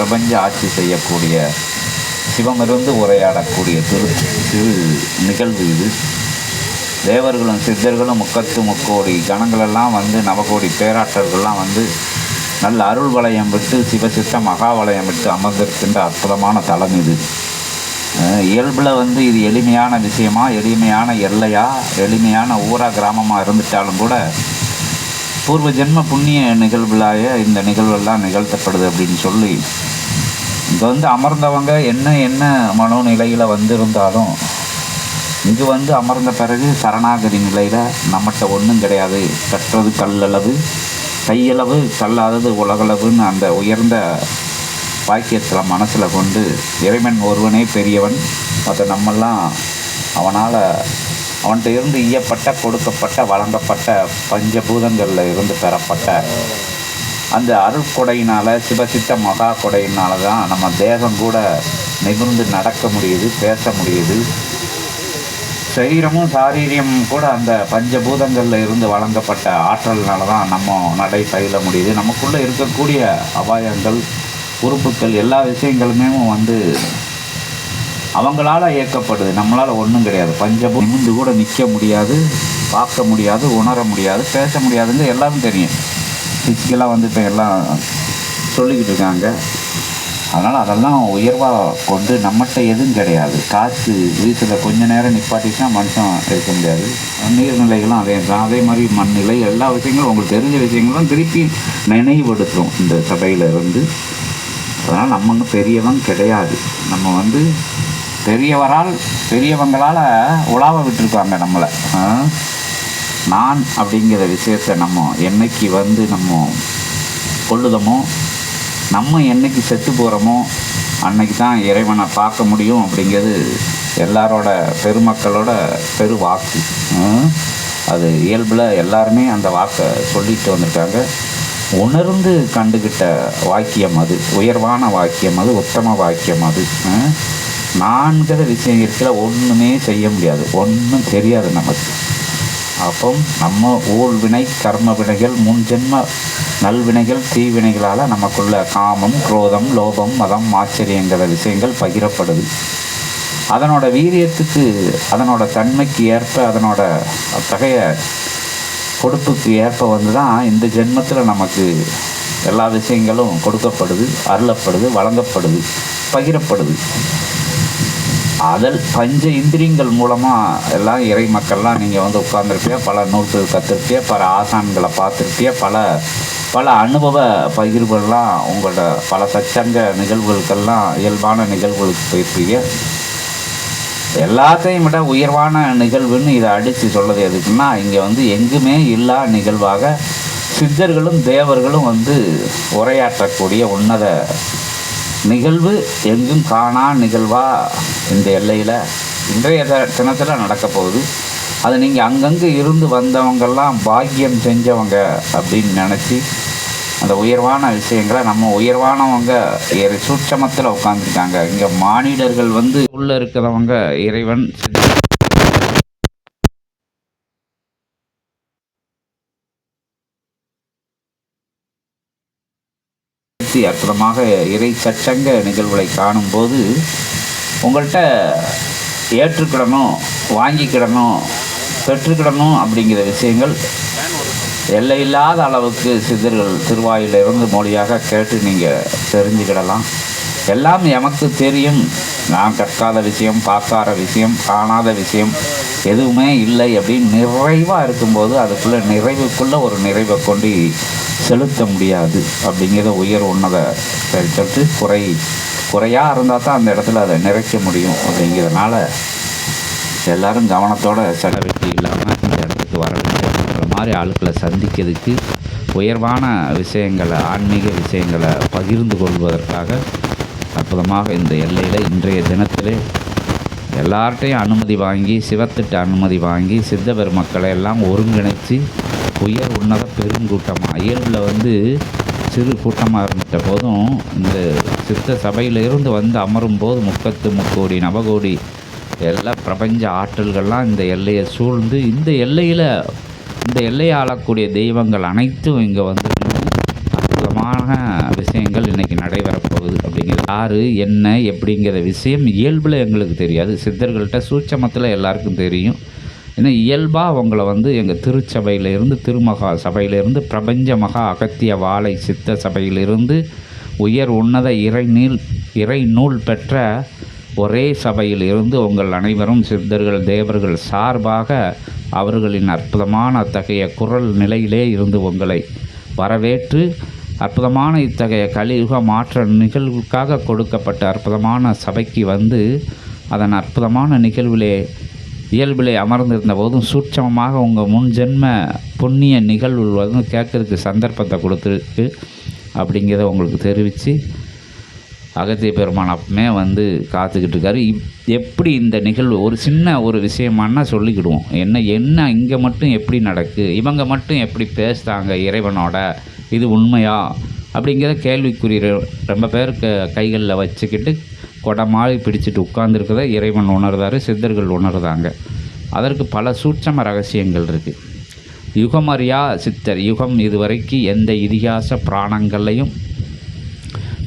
பிரபஞ்ச ஆட்சி செய்யக்கூடிய சிவமிருந்து உரையாடக்கூடிய திரு திரு நிகழ்வு இது. தேவர்களும் சித்தர்களும் முக்கத்து முக்கோடி கணங்களெல்லாம் வந்து நவகோடி பேராற்றல்கள்லாம் வந்து நல்ல அருள் வளையம் விட்டு சிவசித்த மகா வளையம் விட்டு அமர்ந்திருக்கின்ற அற்புதமான தலம் இது. இயல்பில் வந்து இது எளிமையான விஷயமா எளிமையான எல்லையா எளிமையான ஊரா கிராமமாக இருந்துட்டாலும் கூட பூர்வ ஜென்ம புண்ணிய நிகழ்வுலாய இந்த நிகழ்வெல்லாம் நிகழ்த்தப்படுது அப்படின்னு சொல்லி இங்கே வந்து அமர்ந்தவங்க என்ன என்ன மனோநிலையில் வந்திருந்தாலும் இங்கு வந்து அமர்ந்த பிறகு சரணாகதி நிலையில் நம்மகிட்ட ஒன்றும் கிடையாது. கற்றது கல்லளவு கையளவு கல்லாதது உலகளவுன்னு அந்த உயர்ந்த வாக்கியத்தில் மனசில் கொண்டு இறைவன் ஒருவனே பெரியவன். அதை நம்மெல்லாம் அவனால் அவன்கிட்ட இருந்து ஈயப்பட்ட கொடுக்கப்பட்ட வழங்கப்பட்ட பஞ்சபூதங்களில் இருந்து பெறப்பட்ட அந்த அருட்கொடையினால் சிவசித்த மகா கொடையினால தான் நம்ம தேகம் கூட நிமிர்ந்து நடக்க முடியுது பேச முடியுது. சரீரமும் சாரீரியமும் கூட அந்த பஞ்சபூதங்களில் இருந்து வழங்கப்பட்ட ஆற்றல்னால தான் நம்ம நடை பயில முடியுது. நமக்குள்ளே இருக்கக்கூடிய அபாயங்கள் உறுப்புகள் எல்லா விஷயங்களுமே வந்து அவங்களால இயக்கப்படுது நம்மளால் ஒன்றும் கிடையாது. பஞ்சபூ நிமிந்து கூட நிற்க முடியாது பார்க்க முடியாது உணர முடியாது பேச முடியாதுங்க. எல்லாமே தெரியும். ஃபிசிக்கலாக வந்து இப்போ எல்லாம் சொல்லிக்கிட்டு இருக்காங்க. அதனால் அதெல்லாம் உயர்வாக கொண்டு நம்மகிட்ட எதுவும் கிடையாது. காற்று வீட்டில் கொஞ்ச நேரம் நிப்பாட்டிச்சுன்னா மனுஷன் இருக்க முடியாது. நீர்நிலைகளும் அதே தான். அதே மாதிரி மண்ணிலை எல்லா விஷயங்களும் உங்களுக்கு தெரிஞ்ச விஷயங்களும் திருப்பி நினைவுபடுத்தும் இந்த சபையில் இருந்து. அதனால் நம்ம ஒன்றும் பெரியவன் கிடையாது. நம்ம வந்து பெரியவரால் பெரியவங்களால் உலாவ விட்டுருக்காங்க நம்மளை. நான் அப்படிங்கிற விஷயத்தை நம்ம என்னைக்கு வந்து நம்ம கொள்ளுதமோ நம்ம என்னைக்கு செத்து போகிறோமோ அன்னைக்கு தான் இறைவனை பார்க்க முடியும் அப்படிங்கிறது எல்லாரோட பெருமக்களோட பெரு வாக்கு அது இயல்பில் எல்லாருமே அந்த வாக்கை சொல்லிட்டு வந்திருக்காங்க. உணர்ந்து கண்டுகிட்ட வாக்கியம் அது உயர்வான வாக்கியம் அது உத்தம வாக்கியம் அது. நான்கிற விஷயத்தில் ஒன்றுமே செய்ய முடியாது. ஒன்றும் தெரியாது நமக்கு. அப்போ நம்ம ஊழ் வினை கர்ம வினைகள் முன் ஜென்ம நல்வினைகள் தீவினைகளால் நமக்குள்ள காமம் குரோதம் லோபம் மதம் ஆச்சரியங்கிற விஷயங்கள் பகிரப்படுது. அதனோட வீரியத்துக்கு அதனோட தன்மைக்கு ஏற்ப அதனோட அத்தகைய கொடுப்புக்கு ஏற்ப வந்து தான் இந்த ஜென்மத்தில் நமக்கு எல்லா விஷயங்களும் கொடுக்கப்படுது அருளப்படுது வழங்கப்படுது பகிரப்படுது. அதல் பஞ்ச இந்திரியங்கள் மூலமாக எல்லாம் இறை மக்கள்லாம் நீங்கள் வந்து உட்கார்ந்துருப்பிய? பல நூல்கள் கற்றுருப்பிய பல ஆசான்களை பார்த்துருப்பிய? பல பல அனுபவ பகிர்வுகள்லாம் உங்களோட பல சச்சங்க நிகழ்வுகளுக்கெல்லாம் இயல்பான நிகழ்வுகளுக்கு போயிருப்பீங்க. எல்லாத்தையும் விட உயர்வான நிகழ்வுன்னு இதை அடித்து சொல்கிறது எதுக்குன்னா இங்கே வந்து எங்குமே இல்லா நிகழ்வாக சித்தர்களும் தேவர்களும் வந்து உரையாற்றக்கூடிய உன்னத நிகழ்வு எங்கும் காணா நிகழ்வா இந்த எல்லையில் இன்றைய த- நடக்க போகுது. அது நீங்கள் அங்கங்கே இருந்து வந்தவங்கெல்லாம் பாக்கியம் செஞ்சவங்க அப்படின்னு நினச்சி அந்த உயர்வான விஷயங்களை நம்ம உயர்வானவங்க சூட்சமத்தில் உட்காந்துருக்காங்க இங்கே மானிடர்கள் வந்து உள்ளே இருக்கிறவங்க இறைவன் சித்தி அற்புதமாக இறை சட்டங்க நிகழ்வுகளை காணும்போது உங்கள்கிட்ட ஏற்றுக்கிடணும் வாங்கிக்கிடணும் பெற்றுக்கிடணும் அப்படிங்கிற விஷயங்கள் எல்லையில்லாத அளவுக்கு சித்தர்கள் திருவாயிலிருந்து மொழியாக கேட்டு நீங்கள் தெரிஞ்சுக்கிடலாம். எல்லாம் எமக்கு தெரியும். நான் கற்காத விஷயம் பார்க்காத விஷயம் காணாத விஷயம் எதுவுமே இல்லை அப்படின்னு நிறைவாக இருக்கும்போது அதுக்குள்ளே நிறைவுக்குள்ளே ஒரு நிறைவை கொண்டு செலுத்த முடியாது. அப்படிங்கிறத உயர் உன்னத சொல்லிட்டு குறை குறையாக இருந்தால் தான் அந்த இடத்துல அதை நிறைக்க முடியும். அப்படிங்கிறதுனால எல்லாரும் கவனத்தோட செலவிட்டு இல்லாமல் இந்த இடத்துக்கு வர வேண்டும் மாதிரி ஆளுக்களை சந்திக்கிறதுக்கு உயர்வான விஷயங்களை ஆன்மீக விஷயங்களை பகிர்ந்து கொள்வதற்காக அற்புதமாக இந்த எல்லையில் இன்றைய தினத்திலே எல்லார்ட்டையும் அனுமதி வாங்கி சிவத்திட்ட அனுமதி வாங்கி சித்த பெருமக்களை எல்லாம் ஒருங்கிணைத்து உயர் உன்னத பெருங்கூட்டமாக இயல்பில் வந்து சிறு கூட்டமாக இருந்த போதும் இந்த சித்த சபையிலிருந்து வந்து அமரும் போது முப்பத்து முக்கோடி நவகோடி எல்லா பிரபஞ்ச ஆற்றல்கள்லாம் இந்த எல்லையை சூழ்ந்து இந்த எல்லையில் இந்த எல்லையை ஆளக்கூடிய தெய்வங்கள் அனைத்தும் இங்கே வந்து அற்புதமான விஷயங்கள் இன்றைக்கி நடைபெறப் போகுது அப்படிங்கிறது. யார் என்ன எப்படிங்கிற விஷயம் இயல்பில் எங்களுக்கு தெரியாது. சித்தர்கள்ட்ட சூட்சமத்தில் எல்லாருக்கும் தெரியும். ஏன்னா இயல்பாக அவங்கள வந்து எங்கள் திருச்சபையிலிருந்து திருமகா சபையிலிருந்து பிரபஞ்ச மகா அகத்திய வாழை சித்த சபையிலிருந்து உயர் உன்னத இறைநீல் இறை நூல் பெற்ற ஒரே சபையில் இருந்து உங்கள் அனைவரும் சித்தர்கள் தேவர்கள் சார்பாக அவர்களின் அற்புதமான அத்தகைய குரல் நிலையிலே இருந்து உங்களை வரவேற்று அற்புதமான இத்தகைய கலியுக மாற்ற நிகழ்வுக்காக கொடுக்கப்பட்ட அற்புதமான சபைக்கு வந்து அதன் அற்புதமான நிகழ்விலே இயல்பிலே அமர்ந்திருந்த போதும் சூட்சமமாக உங்கள் முன் ஜென்ம புண்ணிய நிகழ்வு வந்து கேட்கறதுக்கு சந்தர்ப்பத்தை கொடுத்துருக்கு அப்படிங்கிறத உங்களுக்கு தெரிவித்து அகத்திய பெருமான் அப்பமே வந்து காத்துக்கிட்டு இருக்காரு. இப் எப்படி இந்த நிகழ்வு ஒரு சின்ன ஒரு விஷயமானா சொல்லிக்கிடுவோம். என்ன என்ன இங்கே மட்டும் எப்படி நடக்கு இவங்க மட்டும் எப்படி பேசுகிறாங்க இறைவனோட இது உண்மையா? அப்படிங்கிற கேள்விக்குரிய ரொம்ப பேர் க கைகளில் வச்சுக்கிட்டு கொடமாறி பிடிச்சிட்டு உட்கார்ந்துருக்கத இறைவன் உணர்ந்தாரு சித்தர்கள் உணர்ந்தாங்க. அதற்கு பல சூட்சம ரகசியங்கள் இருக்குது யுகமறியா சித்தர் யுகம் இதுவரைக்கும் எந்த இதிகாச பிராணங்களையும்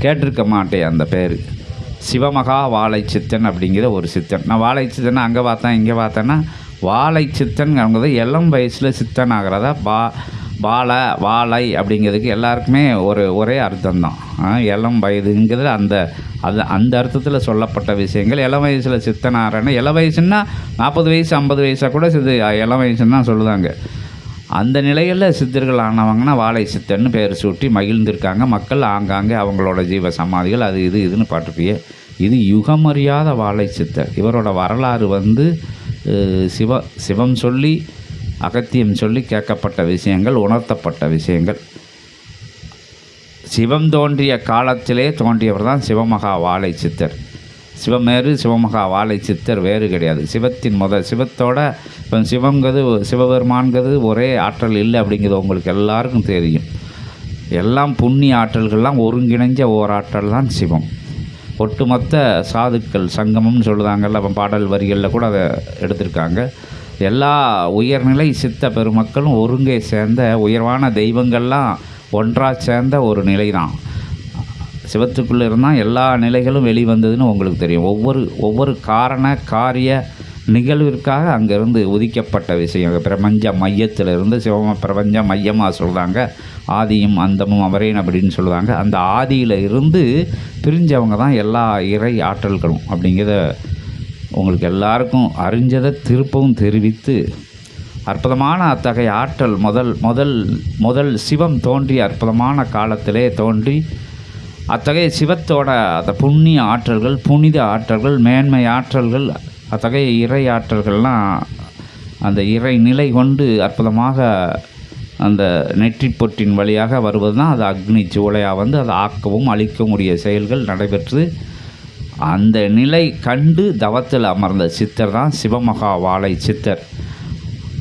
கேட்டிருக்க மாட்டேன் அந்த பேர். சிவமகா வாழை சித்தன் அப்படிங்கிற ஒரு சித்தன். நான் வாழை சித்தனை அங்கே பார்த்தேன் இங்கே பார்த்தேன்னா வாழை சித்தன்ங்கிறது இளம் வயசில் சித்தன் ஆகிறதா பா வாழை வாழை அப்படிங்கிறதுக்கு எல்லாருக்குமே ஒரு ஒரே அர்த்தம் தான் இளம் வயதுங்கிறது அந்த அது அந்த அர்த்தத்தில் சொல்லப்பட்ட விஷயங்கள். இளம் வயசில் சித்தனாரன்னு இள இளம் வயசுன்னா நாற்பது வயசு ஐம்பது வயசாக கூட சித்து இளம் வயசுன்னு தான் சொல்லுதாங்க. அந்த நிலையில் சித்தர்கள் ஆனவங்கன்னா வாழை சித்தன்னு பேர் சூட்டி மகிழ்ந்திருக்காங்க. மக்கள் ஆங்காங்கே அவங்களோட ஜீவ சமாதிகள் அது இது இதுன்னு பாட்டுப்பிய இது யுகமறியாத வாழை சித்தர். இவரோட வரலாறு வந்து சிவ சிவம் சொல்லி அகத்தியம் சொல்லி கேட்கப்பட்ட விஷயங்கள் உணர்த்தப்பட்ட விஷயங்கள். சிவம் தோன்றிய காலத்திலே தோன்றியவர் தான் சிவமகா வாழை சித்தர். சிவமேறு சிவமகா வாழை சித்தர் வேறு கிடையாது. சிவத்தின் முதல் சிவத்தோட இப்போ சிவங்கிறது சிவபெருமான்கிறது ஒரே ஆற்றல் இல்லை அப்படிங்கிறது உங்களுக்கு எல்லாருக்கும் தெரியும். எல்லாம் புண்ணிய ஆற்றல்கள்லாம் ஒருங்கிணைஞ்ச ஓராற்றல் தான் சிவம். ஒட்டுமொத்த சாதுக்கள் சங்கமம்னு சொல்லுதாங்கல்ல அப்போ பாடல் வரிகளில் கூட அதை எடுத்திருக்காங்க. எல்லா உயர்நிலை சித்த பெருமக்களும் ஒருங்கே சேர்ந்த உயர்வான தெய்வங்கள்லாம் ஒன்றாக சேர்ந்த ஒரு நிலை தான் சிவத்துக்குள்ளே இருந்தால் எல்லா நிலைகளும் வெளிவந்ததுன்னு உங்களுக்கு தெரியும். ஒவ்வொரு ஒவ்வொரு காரண காரிய நிகழ்விற்காக அங்கேருந்து உதிக்கப்பட்ட விஷயம். பிரபஞ்ச மையத்தில் இருந்து சிவம பிரபஞ்ச மையமாக சொல்கிறாங்க ஆதியும் அந்தமும் அவரேன் அப்படின்னு சொல்லுவாங்க அந்த ஆதியில் இருந்து பிரிஞ்சவங்க தான் எல்லா இறை ஆற்றல்களும் அப்படிங்கிறத உங்களுக்கு எல்லாருக்கும் அறிஞ்சதை திருப்பவும் தெரிவித்து அற்புதமான அத்தகைய ஆற்றல் முதல் முதல் முதல் சிவம் தோன்றிய அற்புதமான காலத்திலே தோன்றி அத்தகைய சிவத்தோட அந்த புண்ணிய ஆற்றல்கள் புனித ஆற்றல்கள் மேன்மை ஆற்றல்கள் அத்தகைய இறை ஆற்றல்கள்லாம் அந்த இறை நிலை கொண்டு அற்புதமாக அந்த நெற்றி பொட்டின் வழியாக வருவது தான் அது அக்னி ஜூலையாக வந்து அதை ஆக்கவும் அழிக்கவும் உரிய செயல்கள் நடைபெற்று அந்த நிலை கண்டு தவத்தில் அமர்ந்த சித்தர் தான் சிவமகா வாழை சித்தர்.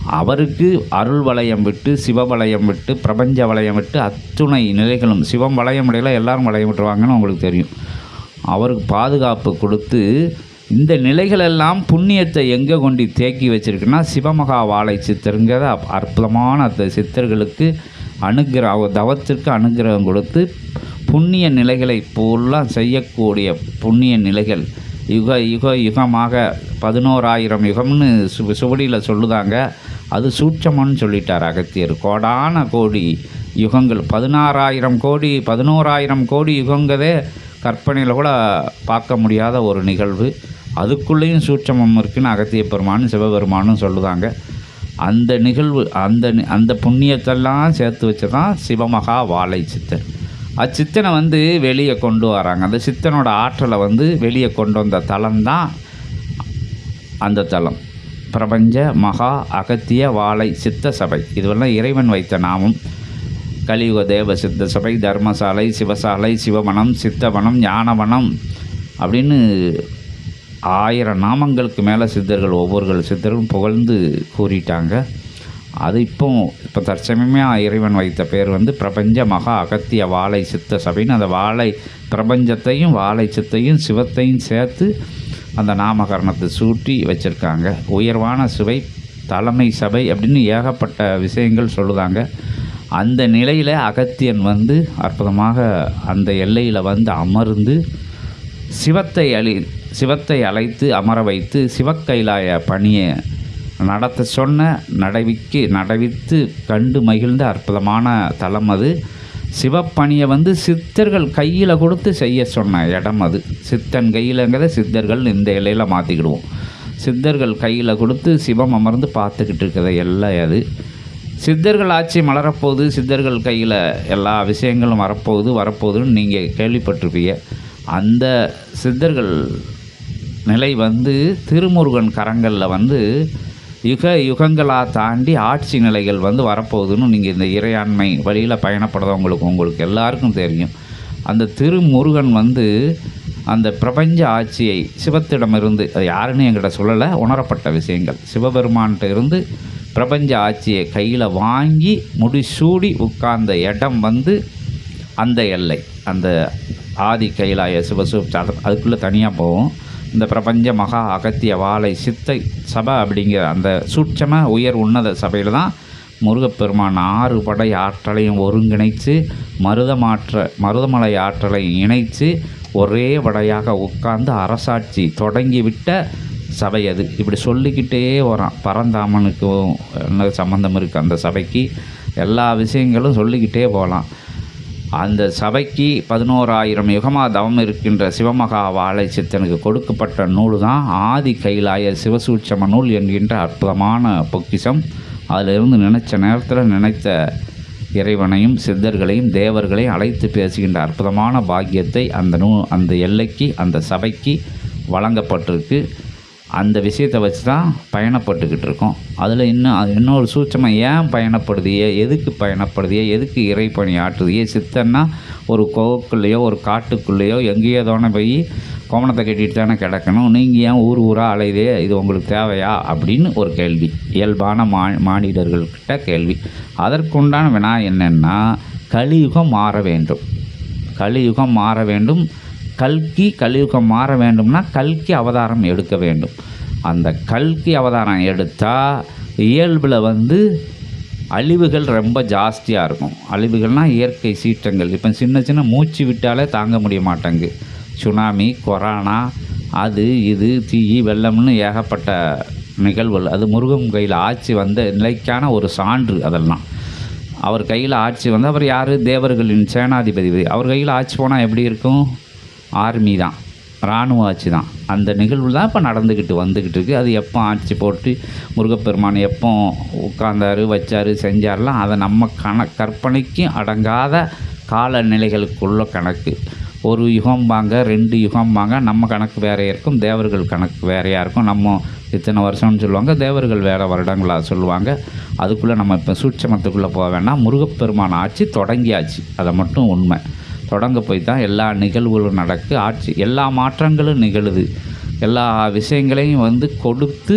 அவருக்கு அருள் வளையம் விட்டு சிவ வளையம் விட்டு பிரபஞ்ச வளையம் விட்டு அத்துணை நிலைகளும் சிவம் வளையம் இடையில எல்லாரும் வளையம் விட்டுருவாங்கன்னு உங்களுக்கு தெரியும். அவருக்கு பாதுகாப்பு கொடுத்து இந்த நிலைகளெல்லாம் புண்ணியத்தை எங்கே கொண்டு தேக்கி வச்சிருக்குன்னா சிவமகா வாழை சித்தருங்கிற அற்புதமான அந்த சித்தர்களுக்கு அனுகிரகம் தவத்திற்கு அனுகிரகம் கொடுத்து புண்ணிய நிலைகளை பூலாம் செய்யக்கூடிய புண்ணிய நிலைகள். யுக யுக யுகமாக பதினோராயிரம் யுகம்னு சு சுவடியில் சொல்லுதாங்க. அது சூட்சமன்னு சொல்லிட்டார் அகத்தியர். கோடான கோடி யுகங்கள். பதினாறாயிரம் கோடி பதினோராயிரம் கோடி யுகங்கதே கற்பனையில் கூட பார்க்க முடியாத ஒரு நிகழ்வு. அதுக்குள்ளேயும் சூட்சமம் இருக்குன்னு அகத்திய பெருமானும் சிவபெருமானும் சொல்லுதாங்க. அந்த நிகழ்வு அந்த நி- அந்த புண்ணியத்தெல்லாம் சேர்த்து வச்சு தான் சிவமகா வாழை சித்தர். அச்சித்தனை வந்து வெளியே கொண்டு வராங்க. அந்த சித்தனோட ஆற்றலை வந்து வெளியே கொண்டு வந்த தலம்தான் அந்த தலம். பிரபஞ்ச மகா அகத்திய வாழை சித்த சபை. இதுவெல்லாம் இறைவன் வைத்த நாமம். கலியுக தேவ சித்த சபை தர்மசாலை சிவசாலை சிவவனம் சித்தவனம் ஞானவனம் அப்படின்னு ஆயிரம் நாமங்களுக்கு மேலே சித்தர்கள் ஒவ்வொரு சித்தரும் புகழ்ந்து கூறிட்டாங்க. அது இப்போ இப்போ தற்சமயமாக இறைவன் வைத்த பேர் வந்து பிரபஞ்ச மகா அகத்திய வாழை சித்த சபைன்னு அந்த வாழை பிரபஞ்சத்தையும் வாழை சித்தையும் சிவத்தையும் சேர்த்து அந்த நாமகரணத்தை சூட்டி வச்சுருக்காங்க. உயர்வான சுவை தலைமை சபை அப்படின்னு ஏகப்பட்ட விஷயங்கள் சொல்லுதாங்க. அந்த நிலையில் அகத்தியன் வந்து அற்புதமாக அந்த எல்லையில் வந்து அமர்ந்து சிவத்தை அழி சிவத்தை அழைத்து அமர வைத்து சிவக்கைலாய பணியை நடத்த சொன்ன நடவிக்கு நடவித்து கண்டு மகிழ்ந்த அற்புதமான தலம் அது. சிவப்பணியை வந்து சித்தர்கள் கையில் கொடுத்து செய்ய சொன்ன இடம் அது. சித்தன் கையிலங்கிறத சித்தர்கள் இந்த இலையில் மாற்றிக்கிடுவோம் சித்தர்கள் கையில் கொடுத்து சிவம் அமர்ந்து பார்த்துக்கிட்டு இருக்கிறத எல்லை அது. சித்தர்கள் ஆட்சி மலரப்போகுது சித்தர்கள் கையில் எல்லா விஷயங்களும் வரப்போகுது வரப்போகுதுன்னு நீங்கள் கேள்விப்பட்டிருப்பீங்க. அந்த சித்தர்கள் நிலை வந்து திருமுருகன் கரங்களில் வந்து யுக யுகங்களாக தாண்டி ஆட்சி நிலைகள் வந்து வரப்போகுதுன்னு நீங்கள் இந்த இறையாண்மை வழியில் பயணப்படுறவங்களுக்கு உங்களுக்கு எல்லாருக்கும் தெரியும். அந்த திருமுருகன் வந்து அந்த பிரபஞ்ச ஆட்சியை சிவத்திடமிருந்து அது யாருன்னு எங்கிட்ட சொல்லலை உணரப்பட்ட விஷயங்கள். சிவபெருமான்கிட்ட இருந்து பிரபஞ்ச ஆட்சியை கையில் வாங்கி முடிசூடி உட்கார்ந்த இடம் வந்து அந்த எல்லை. அந்த ஆதி கைலாய சிவசூப் அதுக்குள்ளே தனியாக போவோம். இந்த பிரபஞ்ச மகா அகத்திய வாழை சித்தை சபை அப்படிங்கிற அந்த சூட்சம உயர் உன்னத சபையில் தான் முருகப்பெருமான் ஆறு படை ஆற்றலையும் ஒருங்கிணைத்து மருதமாற்ற மருதமலை ஆற்றலை இணைத்து ஒரே வடையாக உட்கார்ந்து அரசாட்சி தொடங்கிவிட்ட சபை அது. இப்படி சொல்லிக்கிட்டே வரான். பரந்தாமனுக்கும் என்ன சம்மந்தம் இருக்குது அந்த சபைக்கு? எல்லா விஷயங்களும் சொல்லிக்கிட்டே போகலாம். அந்த சபைக்கு பதினோராயிரம் யுகமா தவம் இருக்கின்ற சிவமகா வாழை சித்தனுக்கு கொடுக்கப்பட்ட நூல் தான் ஆதி கைலாய சிவசூட்சம நூல் என்கின்ற அற்புதமான பொக்கிஷம். அதிலிருந்து நினைச்ச நேரத்தில் நினைத்த இறைவனையும் சித்தர்களையும் தேவர்களையும் அழைத்து பேசுகின்ற அற்புதமான பாக்கியத்தை அந்த நூ அந்த எல்லைக்கு அந்த சபைக்கு வழங்கப்பட்டிருக்கு. அந்த விஷயத்தை வச்சு தான் பயணப்பட்டுக்கிட்டு இருக்கோம். அதில் இன்னும் அது இன்னொரு சூட்சமாக ஏன் பயணப்படுதியே எதுக்கு பயணப்படுதியே எதுக்கு இறைப்பணி ஆட்டுதியே சித்தன்னா ஒரு கோவுக்குள்ளேயோ ஒரு காட்டுக்குள்ளேயோ எங்கேயோ தானே போய் கோமணத்தை கட்டிட்டு தானே கிடக்கணும். நீங்கள் ஏன் ஊர் ஊராக அலையுதே இது உங்களுக்கு தேவையா? அப்படின்னு ஒரு கேள்வி. இயல்பான மா மானிடர்கள்கிட்ட கேள்வி. அதற்குண்டான வினா என்னென்னா கலியுகம் மாற வேண்டும். கலியுகம் மாற வேண்டும். கல்கி கலியுகம் மாற வேண்டும்னா கல்கி அவதாரம் எடுக்க வேண்டும். அந்த கல்கி அவதாரம் எடுத்தால் இயல்பில் வந்து அழிவுகள் ரொம்ப ஜாஸ்தியாக இருக்கும். அழிவுகள்னால் இயற்கை சீற்றங்கள். இப்போ சின்ன சின்ன மூச்சு விட்டாலே தாங்க முடிய மாட்டேங்கு சுனாமி கொரோனா அது இது தீ வெள்ளம்னு ஏகப்பட்ட நிகழ்வுகள். அது முருகன் கையில் ஆட்சி வந்த நிலைக்கான ஒரு சான்று அதெல்லாம். அவர் கையில் ஆட்சி வந்து அவர் யார்? தேவர்களின் சேனாதிபதி. அவர் கையில் ஆட்சி போனால் எப்படி இருக்கும்? ஆர்மி தான். இராணுவ ஆட்சி தான். அந்த நிகழ்வு தான் இப்போ நடந்துக்கிட்டு வந்துக்கிட்டு இருக்குது அது எப்போ ஆட்சி போட்டு முருகப்பெருமான் எப்போ உட்கார்ந்தார் வச்சார் செஞ்சார்லாம் அதை நம்ம கண கற்பனைக்கும் அடங்காத காலநிலைகளுக்குள்ள கணக்கு. ஒரு யுகம் வாங்க ரெண்டு யுகம் வாங்க நம்ம கணக்கு வேறையாக இருக்கும் தேவர்கள் கணக்கு வேறையாக இருக்கும். நம்ம இத்தனை வருஷம்னு சொல்லுவாங்க தேவர்கள் வேறு வருடங்களாக சொல்லுவாங்க. அதுக்குள்ளே நம்ம இப்போ சூட்சமத்துக்குள்ளே போக வேண்டாம். முருகப்பெருமான் ஆட்சி தொடங்கியாச்சு. அதை மட்டும் உண்மை. தொடங்க போய் தான் எல்லா நிகழ்வுகளும் நடக்கு. ஆட்சி எல்லா மாற்றங்களும் நிகழுது. எல்லா விஷயங்களையும் வந்து கொடுத்து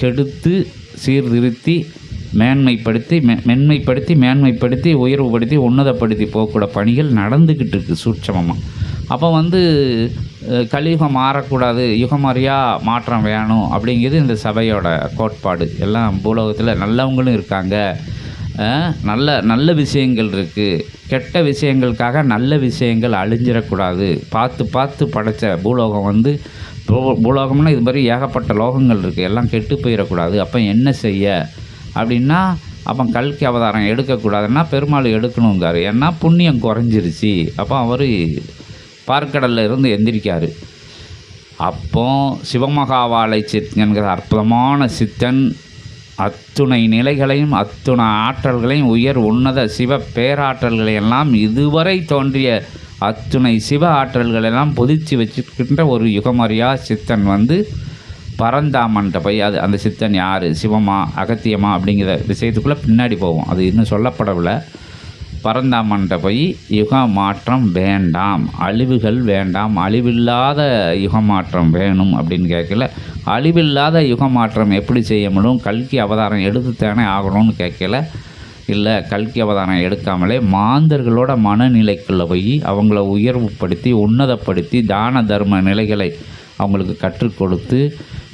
கெடுத்து சீர்திருத்தி மேன்மைப்படுத்தி மெ மென்மைப்படுத்தி மேன்மைப்படுத்தி உயர்வுபடுத்தி உன்னதப்படுத்தி போகக்கூட பணிகள் நடந்துக்கிட்டு இருக்குது சூட்சமமாக அப்போ வந்து கலியுகம் மாறக்கூடாது யுகம் அறியா மாற்றம் வேணும் அப்படிங்கிறது இந்த சபையோட கோட்பாடு. எல்லாம் பூலோகத்தில் நல்லவங்களும் இருக்காங்க. நல்ல நல்ல விஷயங்கள் இருக்குது கெட்ட விஷயங்களுக்காக நல்ல விஷயங்கள் அழிஞ்சிடக்கூடாது. பார்த்து பார்த்து படைச்ச பூலோகம் வந்து பூ- பூலோகம்னா இது மாதிரி ஏகப்பட்ட லோகங்கள் இருக்குது எல்லாம் கெட்டு போயிடக்கூடாது. அப்போ என்ன செய்ய? அப்படின்னா அப்போ கல்கி அவதாரம் எடுக்கக்கூடாதுன்னா பெருமாள் எடுக்கணுங்காரு ஏன்னா புண்ணியம் குறைஞ்சிருச்சு. அப்போ அவர் பார்க்கடலில் இருந்து எந்திரிக்காரு. அப்போ சிவமகாவாலை சித் என்கிற அற்புதமான சித்தன் அத்துணை நிலைகளையும் அத்துணை ஆற்றல்களையும் உயர் உன்னத சிவ பேராற்றல்களையெல்லாம் இதுவரை தோன்றிய அத்துணை சிவ ஆற்றல்களெல்லாம் பொதிச்சு வச்சிருக்கின்ற ஒரு யுகமறியா சித்தன் வந்து பரந்தாமன்ட்ட போய் அது அந்த சித்தன் யார்? சிவமா? அகத்தியமா? அப்படிங்கிற விஷயத்துக்குள்ளே பின்னாடி போவோம் அது இன்னும் சொல்லப்படவில்லை. பரந்தாமன்ட்ட போய் யுக மாற்றம் வேண்டாம் அழிவுகள் வேண்டாம் அழிவில்லாத யுக மாற்றம் வேணும் அப்படின்னு கேட்கல. அழிவில்லாத யுக மாற்றம் எப்படி செய்ய முடியும்? கல்கி அவதாரம் எடுத்துத்தானே ஆகணும்னு கேட்கல. இல்லை கல்கி அவதாரம் எடுக்காமலே மாந்தர்களோட மனநிலைக்குள்ளே போய் அவங்கள உயர்வுப்படுத்தி உன்னதப்படுத்தி தான தர்ம நிலைகளை அவங்களுக்கு கற்றுக் கொடுத்து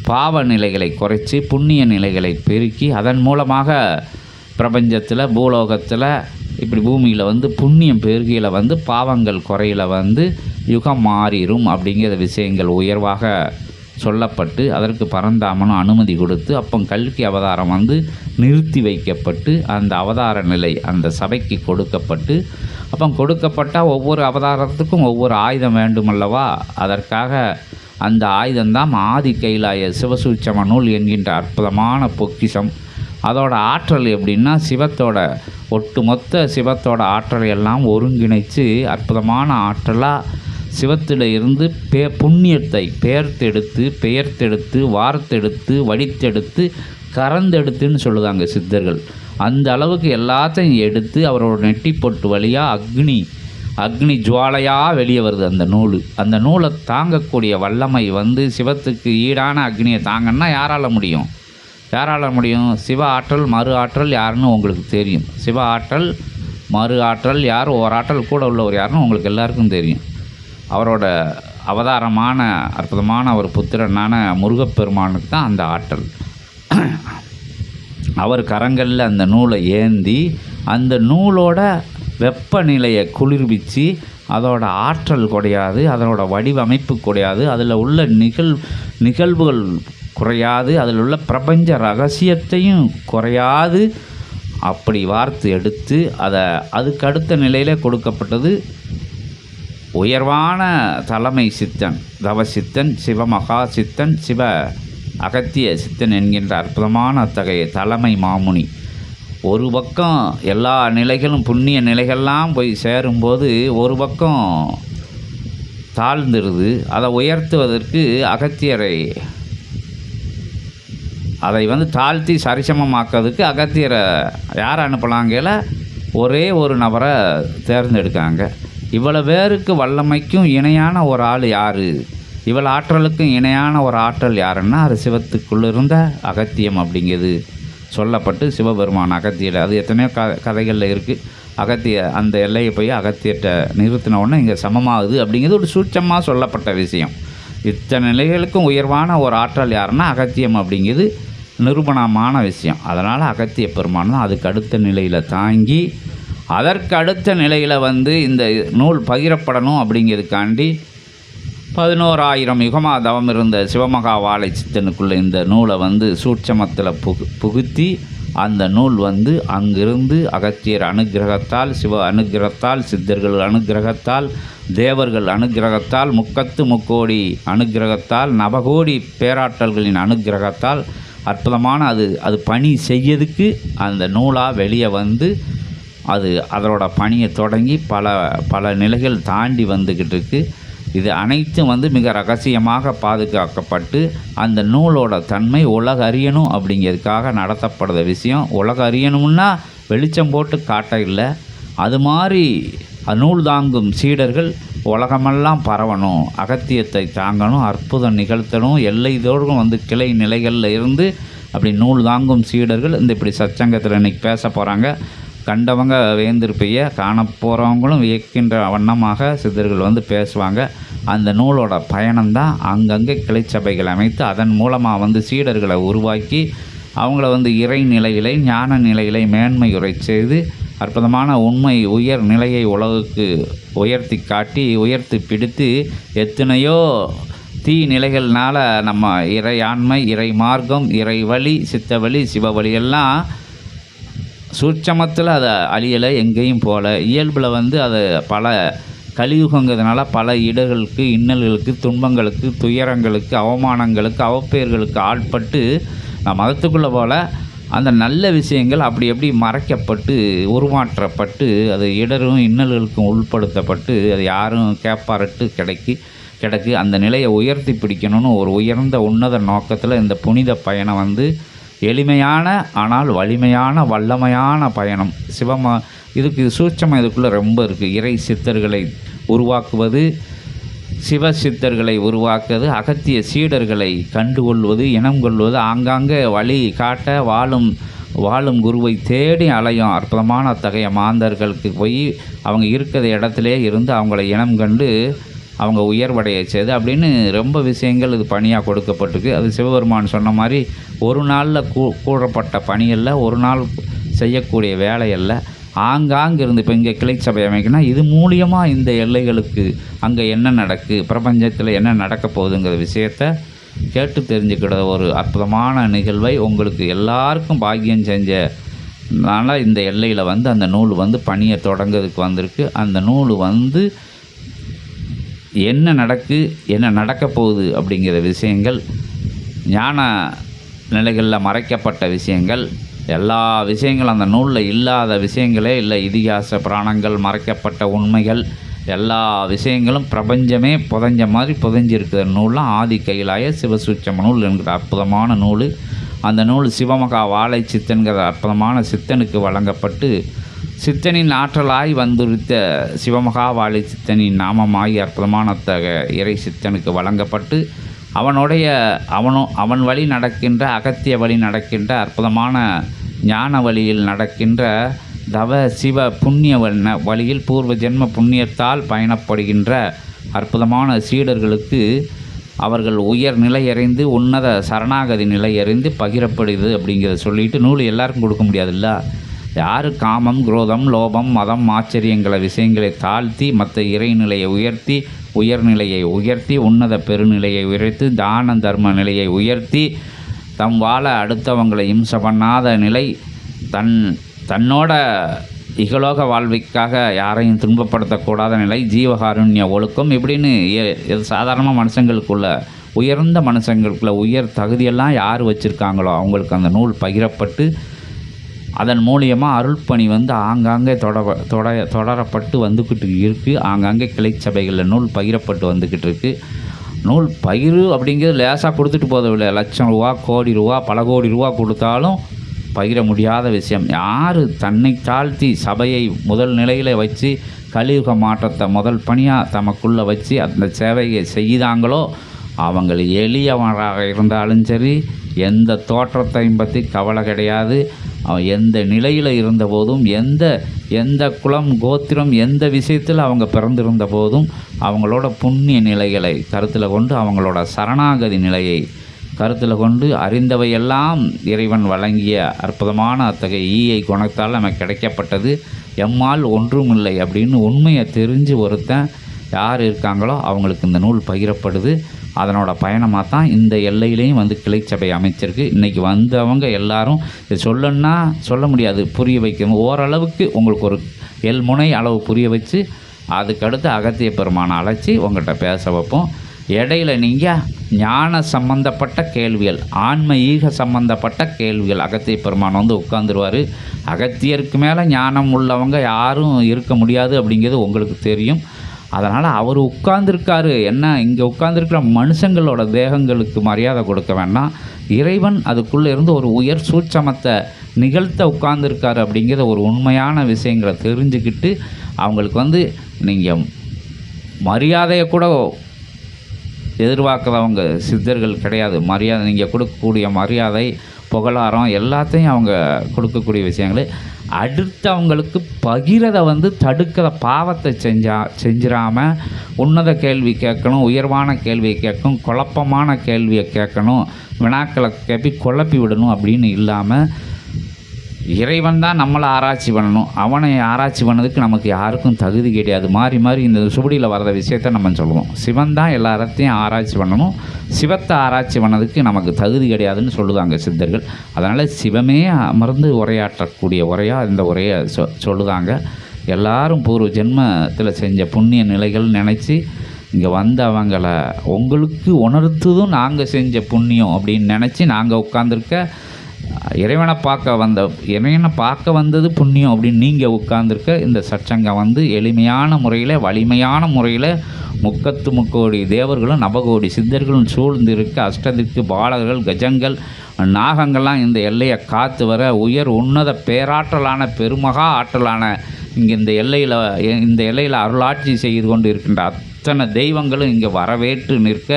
பாவ நிலைகளை குறைச்சி புண்ணிய நிலைகளை பெருக்கி அதன் மூலமாக பிரபஞ்சத்தில் பூலோகத்தில் இப்படி பூமியில் வந்து புண்ணியம் பெருகியில் வந்து பாவங்கள் குறையில் வந்து யுகம் மாறிடும் அப்படிங்கிற விஷயங்கள் உயர்வாக சொல்லப்பட்டு அதற்கு பரந்தாமனும் அனுமதி கொடுத்து அப்போ கல்கி அவதாரம் வந்து நிறுத்தி வைக்கப்பட்டு அந்த அவதார நிலை அந்த சபைக்கு கொடுக்கப்பட்டு அப்போ கொடுக்கப்பட்டால் ஒவ்வொரு அவதாரத்துக்கும் ஒவ்வொரு ஆயுதம் வேண்டுமல்லவா? அதற்காக அந்த ஆயுதம்தான் ஆதி கைலாய சிவசூச்சம நூல் என்கின்ற அற்புதமான பொக்கிஷம். அதோட ஆற்றல் எப்படின்னா சிவத்தோட ஒட்டுமொத்த சிவத்தோட ஆற்றலை எல்லாம் ஒருங்கிணைத்து அற்புதமான ஆற்றலாக சிவத்தில் இருந்து பே புண்ணியத்தை பெயர்த்தெடுத்து பெயர்த்தெடுத்து வார்த்தெடுத்து வடித்தெடுத்து கறந்தெடுத்துன்னு சொல்லுதாங்க சித்தர்கள். அந்த அளவுக்கு எல்லாத்தையும் எடுத்து அவரோட நெட்டி பொட்டு வழியாக அக்னி அக்னி ஜுவாலையாக வெளியே வருது அந்த நூல். அந்த நூலை தாங்கக்கூடிய வல்லமை வந்து சிவத்துக்கு ஈடான அக்னியை தாங்கன்னா யாரால முடியும்? யாரால் முடியும்? சிவ ஆற்றல் மறு ஆற்றல் யாருன்னு உங்களுக்கு தெரியும். சிவ ஆற்றல் மறு ஆற்றல் யார்? ஒரு ஆற்றல் கூட உள்ளவர் யாருன்னு உங்களுக்கு எல்லாருக்கும் தெரியும். அவரோட அவதாரமான அற்புதமான ஒரு புத்திரனான முருகப்பெருமானுக்கு தான் அந்த ஆற்றல். அவர் கரங்களில் அந்த நூலை ஏந்தி அந்த நூலோட வெப்பநிலையை குளிர்விச்சு அதோட ஆற்றல் குடையாது அதனோட வடிவமைப்பு குடையாது அதில் உள்ள நிகழ் நிகழ்வுகள் குறையாது அதில் உள்ள பிரபஞ்ச ரகசியத்தையும் குறையாது. அப்படி வார்த்து எடுத்து அதை அதுக்கு அடுத்த நிலையில் கொடுக்கப்பட்டது உயர்வான தலைமை சித்தன் தவசித்தன் சிவமகா சித்தன் சிவ அகத்திய சித்தன் என்கின்ற அற்புதமான அத்தகைய தலைமை மாமுனி. ஒரு பக்கம் எல்லா நிலைகளும் புண்ணிய நிலைகள்லாம் போய் சேரும்போது ஒரு பக்கம் தாழ்ந்துருது. அதை உயர்த்துவதற்கு அகத்தியரை அதை வந்து தாழ்த்தி சரிசமமாக்கிறதுக்கு அகத்தியரை யார் அனுப்பலாங்கல ஒரே ஒரு நபரை தேர்ந்தெடுக்காங்க. இவ்வளோ பேருக்கு வல்லமைக்கும் இணையான ஒரு ஆள் யார்? இவ்வளோ ஆற்றலுக்கும் இணையான ஒரு ஆற்றல் யாருன்னா அது சிவத்துக்குள்ளிருந்த அகத்தியம் அப்படிங்கிறது சொல்லப்பட்டு சிவபெருமான் அகத்தியில் அது எத்தனையோ க கதைகளில் இருக்குது அகத்திய அந்த எல்லையை போய் அகத்தியத்தை நிறுத்தின உடனே இங்கே சமமாகுது அப்படிங்கிறது ஒரு சூட்சமாக சொல்லப்பட்ட விஷயம். இத்தனை நிலைகளுக்கும் உயர்வான ஒரு ஆற்றல் யாருன்னா அகத்தியம் அப்படிங்கிறது நிரூபணமான விஷயம். அதனால் அகத்திய பெருமான் தான் அதுக்கு அடுத்த நிலையில் தாங்கி அதற்கு அடுத்த நிலையில் வந்து இந்த நூல் பகிரப்படணும் அப்படிங்கிறதுக்காண்டி பதினோராயிரம் யுகமா தவம் இருந்த சிவமகா வாழை சித்தனுக்குள்ளே இந்த நூலை வந்து சூட்சமத்தில் புகு புகுத்தி அந்த நூல் வந்து அங்கிருந்து அகத்தியர் அனுக்கிரகத்தால் சிவ அனுக்கிரகத்தால் சித்தர்கள் அனுக்கிரகத்தால் தேவர்கள் அனுக்கிரகத்தால் முக்கத்து முக்கோடி அனுக்கிரகத்தால் நவகோடி பேராற்றல்களின் அனுக்கிரகத்தால் அற்புதமான அது அது பணி செய்யறதுக்கு அந்த நூலாக வெளியே வந்து அது அதனோட பணியை தொடங்கி பல பல நிலைகள் தாண்டி வந்துக்கிட்டு இருக்கு. இது அனைத்தும் வந்து மிக ரகசியமாக பாதுகாக்கப்பட்டு அந்த நூலோட தன்மை உலக அறியணும் அப்படிங்கிறதுக்காக நடத்தப்படுற விஷயம். உலக அறியணும்னா வெளிச்சம் போட்டு காட்ட இல்லை. அது மாதிரி நூல் தாங்கும் சீடர்கள் உலகமெல்லாம் பரவணும் அகத்தியத்தை தாங்கணும் அற்புதம் நிகழ்த்தணும் எல்லை தோறும் வந்து கிளை நிலைகளில் இருந்து அப்படி நூல் தாங்கும் சீடர்கள் இந்த இப்படி சச்சங்கத்தில் இன்னைக்கு பேச போகிறாங்க கண்டவங்க வேந்திருப்பைய காண போகிறவங்களும் வியக்கின்ற வண்ணமாக சித்தர்கள் வந்து பேசுவாங்க. அந்த நூலோட பயணம்தான் அங்கங்கே கிளைச்சபைகள் அமைத்து அதன் மூலமாக வந்து சீடர்களை உருவாக்கி அவங்கள வந்து இறை நிலையிலை ஞான நிலையிலை மேன்மையுரை செய்து அற்புதமான உண்மை உயர் நிலையை உலகுக்கு உயர்த்தி காட்டி உயர்த்தி பிடித்து எத்தனையோ தீ நிலைகள்னால் நம்ம இறையாண்மை இறை மார்க்கம் இறை வழி சித்த வழி சிவ வழியெல்லாம் சூட்சமத்தில் அதை அழியலை எங்கேயும் போகல. இயல்பில் வந்து அதை பல கலியுகங்கிறதுனால பல இடர்களுக்கு இன்னல்களுக்கு துன்பங்களுக்கு துயரங்களுக்கு அவமானங்களுக்கு அவப்பெயர்களுக்கு ஆட்பட்டு நான் மதத்துக்குள்ளே போல அந்த நல்ல விஷயங்கள் அப்படி எப்படி மறைக்கப்பட்டு உருமாற்றப்பட்டு அது இடரும் இன்னல்களுக்கும் உள்படுத்தப்பட்டு அது யாரும் கேப்பாரட்டு கிடைக்கி கிடக்கு அந்த நிலையை உயர்த்தி பிடிக்கணும்னு ஒரு உயர்ந்த உன்னத நோக்கத்தில் இந்த புனித பயணம் வந்து எளிமையான ஆனால் வலிமையான வல்லமையான பயணம். சிவமா இதுக்கு சூட்சமாக இதுக்குள்ளே ரொம்ப இருக்குது இறை சித்தர்களை உருவாக்குவது சிவ சித்தர்களை உருவாக்குவது அகத்திய சீடர்களை கண்டுகொள்வது இனம் கொள்வது ஆங்காங்கே வழி காட்ட வாழும் வாழும் குருவை தேடி அலையும் அற்புதமான அத்தகைய மாந்தர்களுக்கு போய் அவங்க இருக்கிற இடத்துலே இருந்து அவங்கள இனம் கண்டு அவங்க உயர்வடைய செய்து அப்படின்னு ரொம்ப விஷயங்கள் இது பணியாக கொடுக்கப்பட்டிருக்கு. அது சிவபெருமான் சொன்ன மாதிரி ஒரு நாளில் கூ கூறப்பட்ட பணியல்ல ஒரு நாள் செய்யக்கூடிய வேலையல்ல. ஆங்காங்கே இருந்து இப்போ இங்கே கிளை சபை அமைக்கணும் இது மூலியமாக இந்த எல்லைகளுக்கு அங்கே என்ன நடக்கு பிரபஞ்சத்தில் என்ன நடக்க போகுதுங்கிற விஷயத்த கேட்டு தெரிஞ்சுக்கிற ஒரு அற்புதமான நிகழ்வை உங்களுக்கு எல்லாருக்கும் பாக்கியம் செஞ்ச அதனால் இந்த எல்லையில் வந்து அந்த நூல் வந்து பணியை தொடங்கிறதுக்கு வந்திருக்கு. அந்த நூல் வந்து என்ன நடக்கு என்ன நடக்க போகுது அப்படிங்கிற விஷயங்கள் ஞான நிலைகளில் மறைக்கப்பட்ட விஷயங்கள் எல்லா விஷயங்களும் அந்த நூலில் இல்லாத விஷயங்களே இல்லை. இதிகாச புராணங்கள் மறைக்கப்பட்ட உண்மைகள் எல்லா விஷயங்களும் பிரபஞ்சமே புதைஞ்ச மாதிரி புதஞ்சிருக்கிற நூல்லாம் ஆதி கையிலாய சிவசூச்சம நூல் என்கிற அற்புதமான நூல். அந்த நூல் சிவமகா வாழை சித்தன்கிற அற்புதமான சித்தனுக்கு வழங்கப்பட்டு சித்தனின் ஆற்றலாய் வந்துரித்த சிவமகா வாழை சித்தனின் நாமமாகி அற்புதமான அத்தக இறை சித்தனுக்கு வழங்கப்பட்டு அவனுடைய அவனோ அவன் வழி நடக்கின்ற அகத்திய வழி நடக்கின்ற அற்புதமான ஞான வழியில் நடக்கின்ற தவ சிவ புண்ணிய வழியில் பூர்வ ஜென்ம புண்ணியத்தால் பயணப்படுகின்ற அற்புதமான சீடர்களுக்கு அவர்கள் உயர் நிலையறிந்து உன்னத சரணாகதி நிலையறிந்து பகிரப்படுது அப்படிங்கிறத சொல்லிட்டு நூல் எல்லாருக்கும் கொடுக்க முடியாதுல்ல? யார் காமம் குரோதம் லோபம் மதம் ஆச்சரியங்கள விஷயங்களை தாழ்த்தி மற்ற இறைநிலையை உயர்த்தி உயர்நிலையை உயர்த்தி உன்னத பெருநிலையை உயர்த்தி தான தர்ம நிலையை உயர்த்தி தம் வாழ அடுத்தவங்களை இம்சை பண்ணாத நிலை தன் தன்னோட இகலோக வாழ்விக்காக யாரையும் துன்பப்படுத்தக்கூடாத நிலை ஜீவகாருண்ய ஒழுக்கம் இப்படின்னு இது சாதாரணமாக மனுஷங்களுக்குள்ள உயர்ந்த மனுஷங்களுக்குள்ள உயர் தகுதியெல்லாம் யார் வச்சுருக்காங்களோ அவங்களுக்கு அந்த நூல் பகிரப்பட்டு அதன் மூலியமாக அருள்பணி வந்து ஆங்காங்கே தொட தொட தொடரப்பட்டு வந்துக்கிட்டு இருக்குது ஆங்காங்கே கிளை சபைகளில் நூல் பகிரப்பட்டு வந்துக்கிட்டு இருக்குது நூல் பயிர் அப்படிங்கிறது லேசாக கொடுத்துட்டு போதவில்லை லட்சம் ரூபா கோடி ரூபா பல கோடி ரூபா கொடுத்தாலும் பகிர முடியாத விஷயம். யார் தன்னை தாழ்த்தி சபையை முதல் நிலையில் வச்சு கலியுக மாற்றத்தை முதல் பணியாக தமக்குள்ளே வச்சு அந்த சேவையை செய்தாங்களோ அவங்கள் எளியவராக இருந்தாலும் சரி எந்த தோற்றத்தையும் பற்றி கவலை கிடையாது. அவன் எந்த நிலையில் இருந்தபோதும் எந்த எந்த குலம் கோத்திரம் எந்த விஷயத்தில் அவங்க பிறந்திருந்த போதும் அவங்களோட புண்ணிய நிலைகளை கருத்தில் கொண்டு அவங்களோட சரணாகதி நிலையை கருத்தில் கொண்டு அறிந்தவையெல்லாம் இறைவன் வழங்கிய அற்புதமான அத்தகைய ஈயை குணத்தால் நமக்கு கிடைக்கப்பட்டது. எம்மால் ஒன்றும் இல்லை அப்படின்னு உண்மையை தெரிஞ்சு ஒருத்தன் யார் இருக்காங்களோ அவங்களுக்கு இந்த நூல் பகிரப்படுது. அதனோட பயணமாக தான் இந்த எல்லையிலையும் வந்து கிளைச்சபை அமைச்சிருக்கு. இன்றைக்கி வந்தவங்க எல்லாரும் இது சொல்லணுன்னா சொல்ல முடியாது புரிய வைக்கணும். ஓரளவுக்கு உங்களுக்கு ஒரு எல் முனை அளவு புரிய வச்சு அதுக்கடுத்து அகத்திய பெருமானை அழைச்சி உங்கள்கிட்ட பேச வைப்போம். இடையில நீங்கள் ஞான சம்பந்தப்பட்ட கேள்விகள் ஆன்ம ஈக சம்பந்தப்பட்ட கேள்விகள் அகத்திய பெருமான் வந்து உட்காந்துருவார் அகத்தியருக்கு மேலே ஞானம் உள்ளவங்க யாரும் இருக்க முடியாது அப்படிங்கிறது உங்களுக்கு தெரியும். அதனால் அவர் உட்கார்ந்துருக்காரு. என்ன? இங்கே உட்கார்ந்துருக்கிற மனுஷங்களோட தேகங்களுக்கு மரியாதை கொடுக்க வேண்டாம். இறைவன் அதுக்குள்ளே இருந்து ஒரு உயர் சூட்சமத்தை நிகழ்த்த உட்கார்ந்துருக்காரு அப்படிங்கிற ஒரு உண்மையான விஷயங்களை தெரிஞ்சுக்கிட்டு அவங்களுக்கு வந்து நீங்கள் மரியாதையை கூட எதிர்பார்க்குறவங்க சித்தர்கள் கிடையாது. மரியாதை நீங்கள் கொடுக்கக்கூடிய மரியாதை புகழாரம் எல்லாத்தையும் அவங்க கொடுக்கக்கூடிய விஷயங்கள். அடுத்தவங்களுக்கு பகிரதை வந்து தடுக்கிற பாவத்தை செஞ்சா செஞ்சிடாமல் உன்னத கேள்வி கேட்கணும் உயர்வான கேள்வியை கேட்கணும் குழப்பமான கேள்வியை கேட்கணும் வினாக்களை கேப்பி குழப்பி விடணும் அப்படின்னு இல்லாமல் இறைவன் தான் நம்மளை ஆராய்ச்சி பண்ணணும். அவனை ஆராய்ச்சி பண்ணதுக்கு நமக்கு யாருக்கும் தகுதி கிடையாது. மாறி மாறி இந்த சுபடியில் வர்ற விஷயத்த நம்ம சொல்லுவோம். சிவன் தான் எல்லாத்தையும் ஆராய்ச்சி பண்ணணும். சிவத்தை ஆராய்ச்சி பண்ணதுக்கு நமக்கு தகுதி கிடையாதுன்னு சொல்லுதாங்க சித்தர்கள். அதனால் சிவமே அமர்ந்து உரையாற்றக்கூடிய உரையாக இந்த உரையை சொ சொல்லுதாங்க எல்லாரும் பூர்வ ஜென்மத்தில் செஞ்ச புண்ணிய நிலைகள் நினச்சி இங்கே வந்தவங்கள உங்களுக்கு உணர்த்ததும் நாங்கள் செஞ்ச புண்ணியம் அப்படின்னு நினச்சி நாங்கள் உட்காந்துருக்க இறைவனை பார்க்க வந்த இறைவனை பார்க்க வந்தது புண்ணியம் அப்படின்னு நீங்கள் உட்கார்ந்துருக்க இந்த சச்சங்கம் வந்து எளிமையான முறையில் வலிமையான முறையில் முக்கத்து முக்கோடி தேவர்களும் நவகோடி சித்தர்களும் சூழ்ந்திருக்க அஷ்டதிக்கு பாலகர்கள் கஜங்கள் நாகங்கள்லாம் இந்த எல்லையை காத்து வர உயர் உன்னத பேராற்றலான பெருமகா ஆற்றலான இங்கே இந்த எல்லையில் இந்த எல்லையில் அருளாட்சி செய்து கொண்டு இருக்கின்ற அத்தனை தெய்வங்களும் இங்கே வரவேற்று நிற்க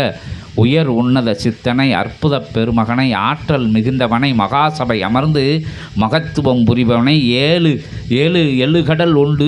உயர் உன்னத சித்தனை அற்புத பெருமகனை ஆற்றல் மிகுந்தவனை மகாசபை அமர்ந்து மகத்துவம் புரிபவனை ஏழு ஏழு எழுகடல் உண்டு